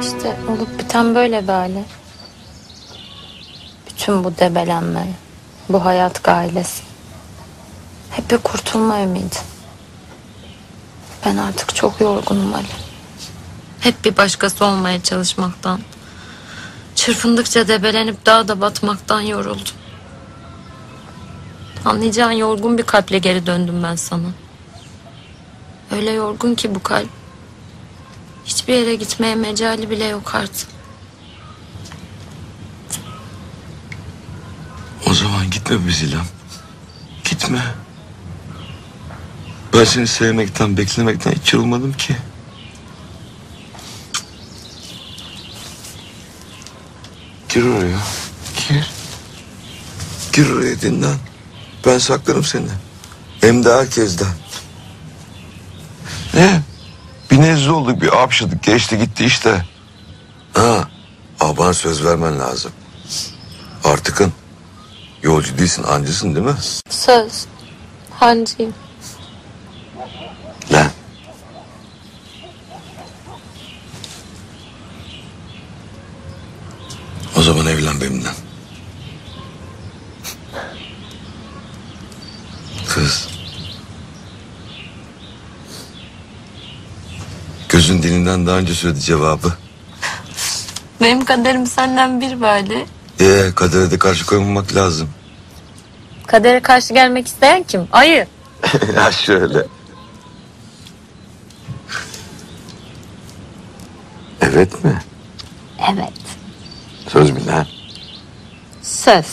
İşte olup biten böyle Ali. Bütün bu debelenme, bu hayat gailesi. Hep bir kurtulma ümidi. Ben artık çok yorgunum Ali. Hep bir başkası olmaya çalışmaktan. Çırpındıkça debelenip daha da batmaktan yoruldum. Anlayacağın yorgun bir kalple geri döndüm ben sana. Öyle yorgun ki bu kalp. Hiçbir yere gitmeye mecali bile yok artık. O zaman gitme be Zilan. Gitme. Ben seni sevmekten, beklemekten hiç yorulmadım ki. Gir oraya. Gir. Gir oraya dinlen. Ben saklarım seni. Hem de herkesten. Ne? Nezle olduk, bir hapşırdık, geçti gitti işte. Ha, ama bana söz vermen lazım. Artıkın. Yolcu değilsin, ancısın değil mi? Söz. Hancıyım. Lan. O zaman evlen benimle. Gözün dilinden daha önce söyledi cevabı. Benim kaderim senden bir böyle. Ee, kadere de karşı koymamak lazım. Kadere karşı gelmek isteyen kim? Ayı. ya şöyle. Evet mi? Evet. Söz mü lan? Söz.